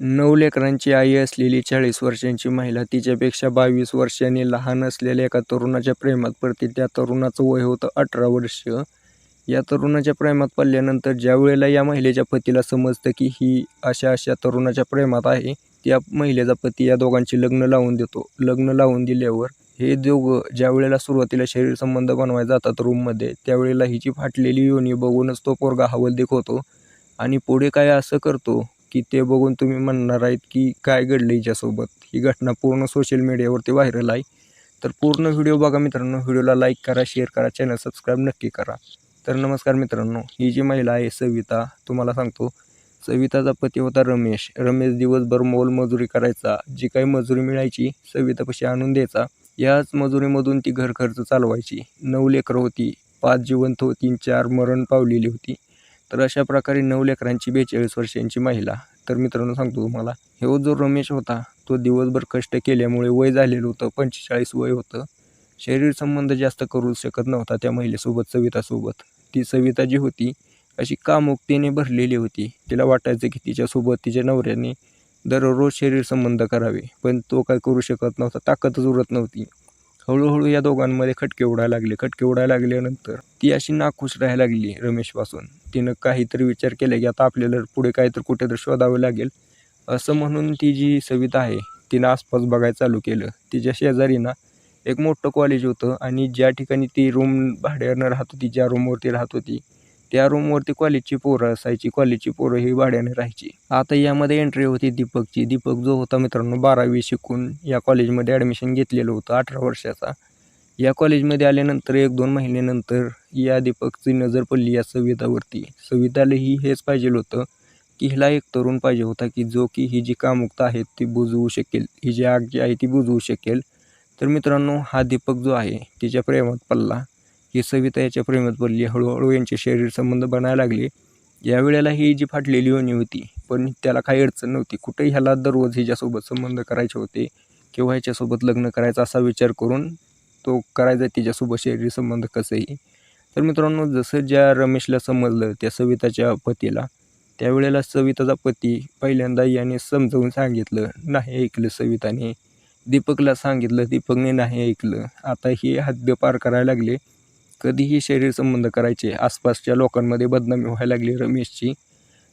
नऊ लेकरांची आई असलेली चाळीस वर्षांची महिला तिच्यापेक्षा बावीस वर्षांनी लहान असलेल्या एका तरुणाच्या प्रेमात पडते. त्या तरुणाचं वय होतं अठरा वर्ष. या तरुणाच्या प्रेमात पडल्यानंतर ज्या वेळेला या महिलेच्या पतीला समजतं की ही अशा अशा तरुणाच्या प्रेमात आहे त्या महिलेचा पती या दोघांची लग्न लावून देतो. लग्न लावून दिल्यावर हे दोघं ज्या वेळेला सुरुवातीला शरीर संबंध बनवायला जातात रूममध्ये त्यावेळेला हिची फाटलेली योनी बघूनच तो पोरगा हवलदिक होतो आणि पुढे काय असं करतो? की ते बघून तुम्ही म्हणणार आहेत की काय घडलं हिच्यासोबत. ही घटना पूर्ण सोशल मीडियावरती व्हायरल आहे. तर पूर्ण व्हिडिओ बघा मित्रांनो. व्हिडिओला लाईक करा शेअर करा चॅनल सबस्क्राईब नक्की करा. तर नमस्कार मित्रांनो. ही जी महिला आहे सविता तुम्हाला सांगतो. सविताचा पती होता रमेश. रमेश दिवसभर मोलमजुरी करायचा. जी काही मजुरी मिळायची सवितापाशी आणून द्यायचा. याच मजुरीमधून ती घर खर्च चालवायची. नऊ लेकरं होती. पाच जिवंत होती. चार मरण पावलेली होती. तर अशा प्रकारे नऊ लेकरांची बेचाळीस वर्षांची महिला. तर मित्रांनो सांगतो तुम्हाला हे जो रमेश होता तो दिवसभर कष्ट केल्यामुळे वय झालेलं होतं पंचेचाळीस वय होतं. शरीर संबंध जास्त करू शकत नव्हता त्या महिलेसोबत सवितासोबत. ती सविता जी होती अशी कामुकतेने भरलेली होती. तिला वाटायचं की तिच्यासोबत तिच्या नवऱ्याने दररोज शरीर संबंध करावे पण तो काय करू शकत नव्हता ताकदच उरत नव्हती. हळूहळू या दोघांमध्ये खटके उडायला लागले. खटके उडायला लागल्यानंतर ती अशी नाखुश राहायला लागली रमेशपासून. तिनं काहीतरी विचार केला की आता आपल्याला पुढे काहीतरी कुठेतरी शोधावं लागेल. असं म्हणून ती जी सविता आहे तिनं आसपास बघायला चालू केलं. तिच्या शेजारी ना एक मोठं कॉलेज होतं आणि ज्या ठिकाणी ती रूम भाड्यानं राहत होती ज्या रूमवरती राहत होती त्या रूमवरती कॉलेजची पोरं असायची कॉलेजची पोरं ही भाड्याने राहायची. आता यामध्ये एंट्री होती दीपकची. दीपक जो होता मित्रांनो बारावी शिकून या कॉलेजमध्ये ॲडमिशन घेतलेलं होतं अठरा वर्षाचा. या कॉलेजमध्ये आल्यानंतर एक दोन महिन्यानंतर या दीपकची नजर पडली या सवितावरती. सवितालाही हेच पाहिजे होतं की हिला एक तरुण पाहिजे होता की जो की ही जी कामुकता आहे ती बुजवू शकेल ही जी आग जी आहे ती बुजवू शकेल. तर मित्रांनो हा दीपक जो आहे तिच्या प्रेमात पडला. ही सविता याच्या प्रेमात पडली. हळूहळू यांचे शरीर संबंध बनायला लागले. यावेळेला ही जी फाटलेली योनी होती पण त्याला काही अडचण नव्हती. कुठेही ह्याला दररोज हिच्यासोबत संबंध करायचे होते किंवा ह्याच्यासोबत लग्न करायचा असा विचार करून तो करायचा तिच्यासोबत शरीर संबंध कसंही. तर मित्रांनो जसं ज्या रमेशला समजलं त्या सविताच्या पतीला त्यावेळेला सविताचा पती पहिल्यांदा याने समजावून सांगितलं नाही ऐकलं सविताने. दीपकला सांगितलं दीपकने नाही ऐकलं. आता हे हद्द पार करायला लागले. कधीही शरीर संबंध करायचे आसपासच्या लोकांमध्ये बदनामी व्हायला लागली रमेशची.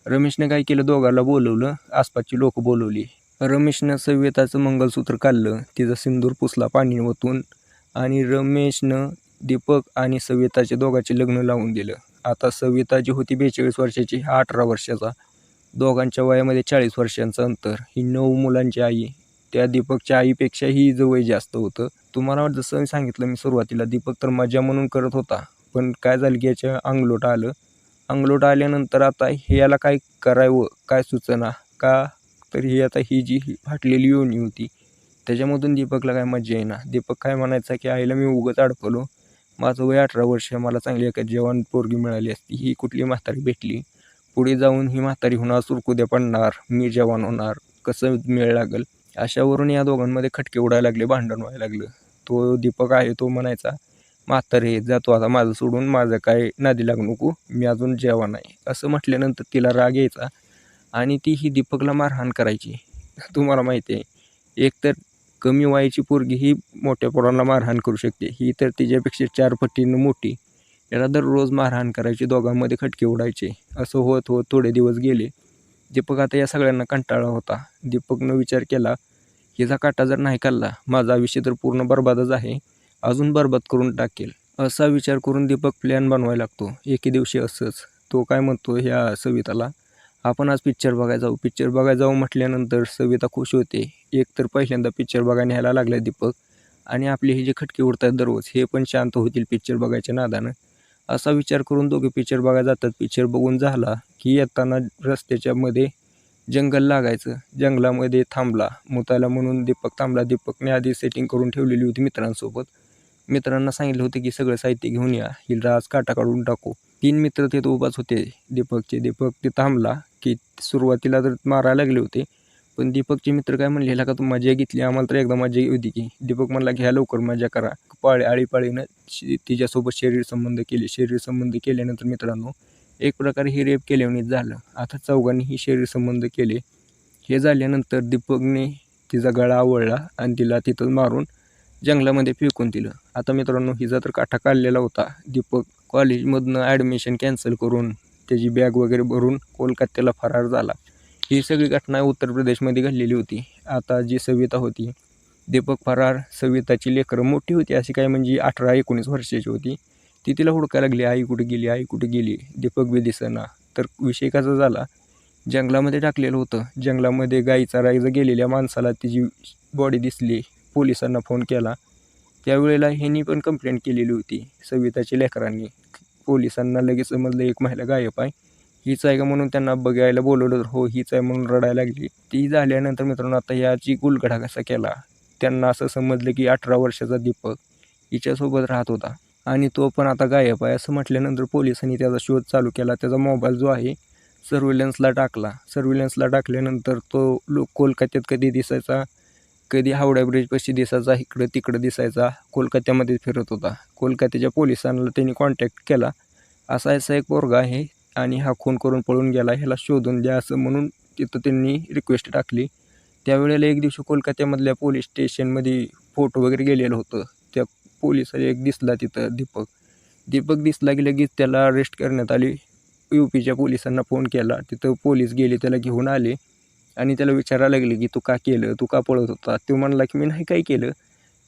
रमेशने काय केलं? दोघाला बोलवलं आसपासची लोक बोलवली. रमेशनं सव्यताचं मंगलसूत्र काढलं तिचं सिंदूर पुसला पाणी ओतून आणि रमेशनं दीपक आणि सविताचे दोघांचे लग्न लावून दिलं. आता सविता जी होती बेचाळीस वर्षाची हा अठरा वर्षाचा. दोघांच्या वयामध्ये चाळीस वर्षांचं अंतर. ही नऊ मुलांची आई. त्या दीपकच्या आईपेक्षाही जवळ जास्त होतं. तुम्हाला जसं मी सांगितलं मी सुरुवातीला दीपक तर मजा म्हणून करत होता. पण काय झालं की याच्या अंगलोट आलं. अंगलोट आल्यानंतर आता हे याला काय करावं काय सुचना? का तर ही आता ही जी फाटलेली योनी होती त्याच्यामधून दीपकला काय मजा येईना. दीपक काय म्हणायचा की आईला मी उगंच अडकलो. माझं वय अठरा वर्ष मला चांगली एका जेवण पोरगी मिळाली असती. ही कुठली म्हातारी भेटली? पुढे जाऊन ही म्हातारी होणार सुरकुद्या पडणार. मी जवान होणार. कसं मेळ लागल? अशावरून या दोघांमध्ये खटके उडायला लागले भांडण व्हायला लागलं. तो दीपक आहे तो म्हणायचा म्हातारे जातो आता माझं सोडून माझं काय नादी लागू नको मी अजून जेवा नाही. असं म्हटल्यानंतर तिला राग यायचा आणि ती ही दीपकला मारहाण करायची. तुम्हाला माहिती आहे एकतर कमी वयाची पोरगी ही मोठ्या पोरांना मारहाण करू शकते. ही तर तिच्यापेक्षा चार पटीनं मोठी. याला दररोज मारहाण करायची दोघांमध्ये खटके उडायचे. असं होत होत थोडे दिवस गेले. दीपक आता या सगळ्यांना कंटाळा होता. दीपकनं विचार केला हिचा काटा जर नाही काढला माझा आयुष्य तर पूर्ण बरबादच आहे. अजून बरबाद करून टाकेल. असा विचार करून दीपक प्लॅन बनवायला लागतो. एके दिवशी असंच. तो काय म्हणतो ह्या सविताला आपण आज पिक्चर बघायला जाऊ. पिक्चर बघायला जाऊ म्हटल्यानंतर सविता खुश होते. एक तर पहिल्यांदा पिक्चर बघायला न्यायला लागला दीपक. आणि आपले हे जे खटके उडतात दररोज हे पण शांत होतील पिक्चर बघायच्या नादानं. असा विचार करून दोघे पिक्चर बघायला जातात. पिक्चर बघून झाला की येताना रस्त्याच्या मध्ये जंगल लागायचं. जंगलामध्ये थांबला. मुताला म्हणून दीपक थांबला. दीपकने आधी सेटिंग करून ठेवलेली होती मित्रांसोबत. मित्रांना सांगितलं होतं की सगळं साहित्य घेऊन या. हिला आज काटा काढून टाकू. तीन मित्र तिथं उभाच होते. दीपकचे दीपक ते थांबला की सुरुवातीला तर मारायला लागले होते. पण दीपकचे मित्र काय म्हणले का तू मजा घेतली? आम्हाला तर एकदा मजा होती की. दीपक म्हणला घ्या लवकर मजा करा. पाळी आळीपाळीनं तिच्यासोबत शरीर संबंध केले. शरीर संबंध केल्यानंतर मित्रांनो एक प्रकारे हे रेप केल्याने झालं. आता चौघांनी ही शरीर संबंध केले. हे झाल्यानंतर दीपकने तिचा गळा आवळला आणि तिला तिथं मारून जंगलामध्ये फेकून दिलं. आता मित्रांनो हिचा तर काठा काढलेला होता. दीपक कॉलेजमधनं ॲडमिशन कॅन्सल करून त्याची बॅग वगैरे भरून कोलकात्याला फरार झाला. ही सगळी घटना उत्तर प्रदेशमध्ये घडलेली होती. आता जी सविता होती दीपक फरार सविताची लेकरं मोठी होती. अशी काय म्हणजे अठरा एकोणीस वर्षाची होती. ती तिला हुडकायला लागली आई कुठे गेली? आई कुठे गेली? दीपक बी दिसेना. तर विषय कसा झाला? जंगलामध्ये टाकलेलं होतं. जंगलामध्ये गाई चरायचं गेलेल्या माणसाला तिची बॉडी दिसली. पोलिसांना फोन केला. त्यावेळेला ह्यांनी पण कंप्लेंट केलेली होती सविताच्या लेकरांनी. पोलिसांना लगेच समजलं एक महिला गायब आहे. हीच आहे का? म्हणून त्यांना बघायला बोलवलं तर हो हीच आहे म्हणून रडायला लागली. ती झाल्यानंतर मित्रांनो आता याची गुलगडा कसा केला? त्यांना असं समजलं की अठरा वर्षाचा दीपक हिच्यासोबत राहत होता. आणि तो पण आता गायब आहे. असं म्हटल्यानंतर पोलिसांनी त्याचा शोध चालू केला. त्याचा मोबाईल जो आहे सर्व्हिलन्सला टाकला. सर्व्हिलन्सला टाकल्यानंतर तो लोक कोलकात्यात कधी दिसायचा कधी हावडा ब्रिजपाशी दिसायचा इकडं तिकडं दिसायचा कोलकात्यामध्ये फिरत होता. कोलकात्याच्या पोलिसांना त्यांनी कॉन्टॅक्ट केला. असा असा एक पोरगा आहे आणि हा खून करून पळून गेला. ह्याला शोधून द्या असं म्हणून तिथं त्यांनी रिक्वेस्ट टाकली. त्यावेळेला एक दिवशी कोलकात्यामधल्या पोलीस स्टेशनमध्ये फोटो वगैरे गेलेलं होतं. पोलीस एक दिसला तिथं दीपक. दीपक दिसला की लगेच त्याला अरेस्ट करण्यात आली. यू पीच्या पोलिसांना फोन केला. तिथं पोलीस गेले त्याला घेऊन आले. आणि त्याला विचारायला लागले की तू का केलं? तू का पळत होता? तो म्हणला की मी नाही काय केलं.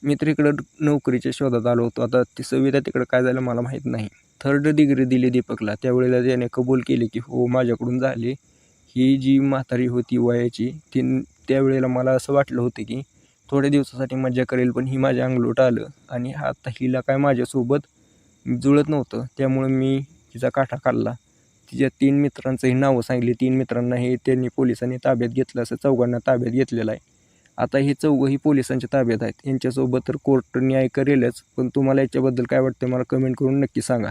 मी तर इकडं नोकरीच्या शोधात आलो होतो. आता ती सविता तिकडं काय झालं मला माहीत नाही. थर्ड डिग्री दिली दीपकला. त्यावेळेला त्याने कबूल केले की हो माझ्याकडून झाले. ही जी म्हातारी होती वयाची ती त्यावेळेला मला असं वाटलं होतं की थोड्या दिवसासाठी मजा करेल पण ही माझ्या अंगलोट आलं. आणि आता हिला काय माझ्यासोबत जुळत नव्हतं. त्यामुळे मी तिचा काठा काढला. तिच्या तीन मित्रांचंही नावं सांगितली. तीन मित्रांना हे त्यांनी पोलिसांनी ताब्यात घेतलं असं चौघांना ताब्यात घेतलेलं आहे. आता हे चौघंही पोलिसांच्या ताब्यात आहेत. यांच्यासोबत तर कोर्ट न्याय करेलच पण तुम्हाला याच्याबद्दल काय वाटतं मला कमेंट करून नक्की सांगा.